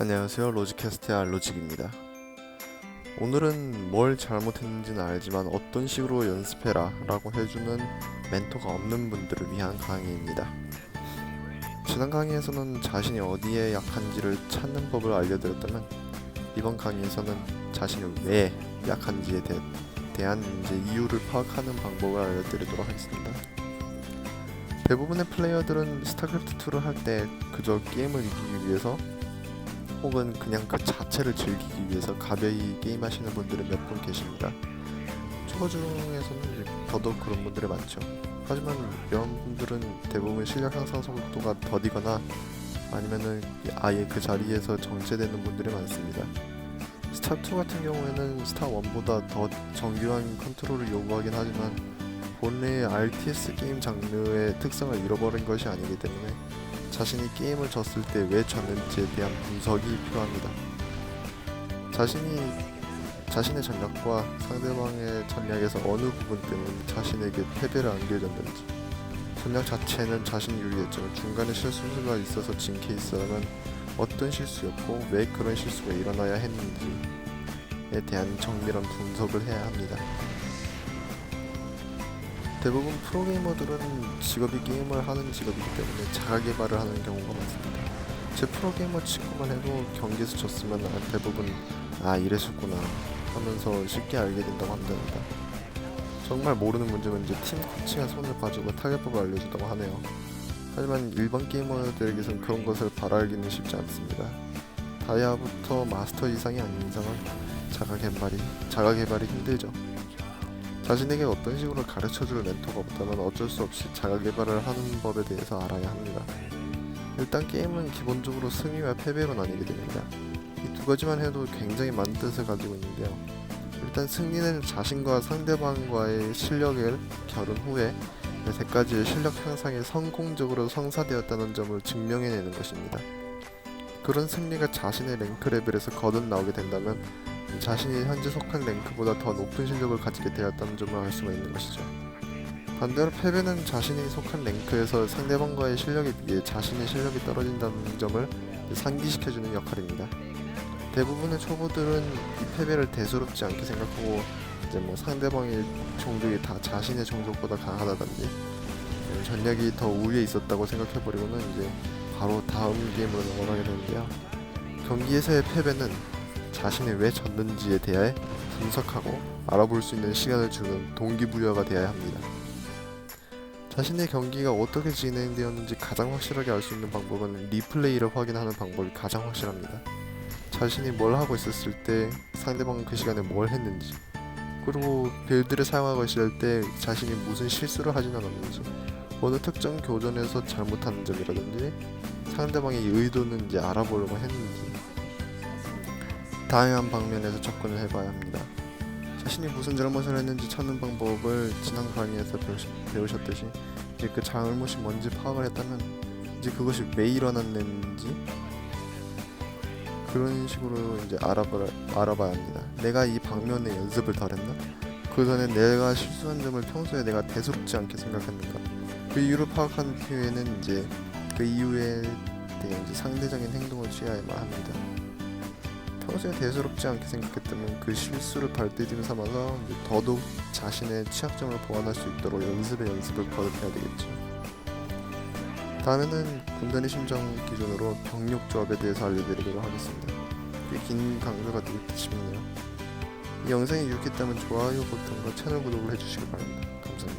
안녕하세요. 로직캐스트의 알로직입니다. 오늘은 뭘 잘못했는지는 알지만 어떤 식으로 연습해라 라고 해주는 멘토가 없는 분들을 위한 강의입니다. 지난 강의에서는 자신이 어디에 약한지를 찾는 법을 알려드렸다면 이번 강의에서는 자신이 왜 약한지에 대, 대한 이제 이유를 파악하는 방법을 알려드리도록 하겠습니다. 대부분의 플레이어들은 스타크래프트2를 할 때 그저 게임을 이기기 위해서 혹은 그냥 그 자체를 즐기기 위해서 가벼이 게임하시는 분들은 몇 분 계십니다. 초보 중에서는 이제 더더욱 그런 분들이 많죠. 하지만 이런 분들은 대부분 실력 향상 속도가 더디거나 아니면은 아예 그 자리에서 정체되는 분들이 많습니다. 스타2 같은 경우에는 스타1보다 더 정교한 컨트롤을 요구하긴 하지만 본래의 RTS 게임 장르의 특성을 잃어버린 것이 아니기 때문에 자신이 게임을 졌을 때 왜 졌는지에 대한 분석이 필요합니다. 자신이 자신의 전략과 상대방의 전략에서 어느 부분 때문에 자신에게 패배를 안겨졌는지 전략 자체는 자신이 유리했지만 중간에 실수가 있어서 진 케이스라면 어떤 실수였고 왜 그런 실수가 일어나야 했는지에 대한 정밀한 분석을 해야 합니다. 대부분 프로게이머들은 직업이 게임을 하는 직업이기 때문에 자가 개발을 하는 경우가 많습니다. 제 프로게이머 친구만 해도 경기에서 졌으면 아, 대부분 아 이랬었구나 하면서 쉽게 알게 된다고 합니다. 정말 모르는 문제면 이제 팀 코치가 손을 봐주고 타겟법을 알려준다고 하네요. 하지만 일반 게이머들에게선 그런 것을 바라기는 쉽지 않습니다. 다이아부터 마스터 이상이 아닌 이상은 자가 개발이 자가 개발이 힘들죠. 자신에게 어떤 식으로 가르쳐줄 멘토가 없다면 어쩔 수 없이 자가 개발을 하는 법에 대해서 알아야 합니다. 일단 게임은 기본적으로 승리와 패배로 나뉘게 됩니다. 이 두 가지만 해도 굉장히 많은 뜻을 가지고 있는데요. 일단 승리는 자신과 상대방과의 실력을 겨룬 후에 이세 가지의 실력 향상이 성공적으로 성사되었다는 점을 증명해내는 것입니다. 그런 승리가 자신의 랭크 레벨에서 거듭 나오게 된다면 자신이 현재 속한 랭크보다 더 높은 실력을 가지게 되었다는 점을 알 수가 있는 것이죠. 반대로 패배는 자신이 속한 랭크에서 상대방과의 실력에 비해 자신의 실력이 떨어진다는 점을 상기시켜주는 역할입니다. 대부분의 초보들은 이 패배를 대수롭지 않게 생각하고 이제 뭐 상대방의 종족이 다 자신의 종족보다 강하다든지 전략이 더 우위에 있었다고 생각해버리고는 이제 바로 다음 게임으로 넘어가게 되는데요. 경기에서의 패배는 자신이 왜 졌는지에 대해 분석하고 알아볼 수 있는 시간을 주는 동기부여가 되어야 합니다. 자신의 경기가 어떻게 진행되었는지 가장 확실하게 알 수 있는 방법은 리플레이를 확인하는 방법이 가장 확실합니다. 자신이 뭘 하고 있었을 때 상대방은 그 시간에 뭘 했는지 그리고 빌드를 사용하고 있을 때 자신이 무슨 실수를 하진 않았는지 어느 특정 교전에서 잘못한 점이라든지 상대방의 의도는 이제 알아보려고 했는지 다양한 방면에서 접근을 해봐야 합니다. 자신이 무슨 잘못을 했는지 찾는 방법을 지난 강의에서 배우셨듯이 이제 그 잘못이 뭔지 파악을 했다면 이제 그것이 왜 일어났는지 그런 식으로 이제 알아봐, 알아봐야 합니다. 내가 이 방면에 연습을 덜 했나? 그 전에 내가 실수한 점을 평소에 내가 대수롭지 않게 생각했는가? 그 이유를 파악한 뒤에는 이제 그 이유에 이제 상대적인 행동을 취해야만 합니다. 평소에 대수롭지 않게 생각했다면 그 실수를 발디딤 삼아서 더더욱 자신의 취약점을 보완할 수 있도록 연습에 연습을 거듭해야 되겠죠. 다음에는 군단의 심정 기준으로 병력 조합에 대해서 알려드리도록 하겠습니다. 꽤긴 강좌가 되겠다 싶네요. 이 영상이 유익했다면 좋아요 버튼과 채널 구독을 해주시기 바랍니다. 감사합니다.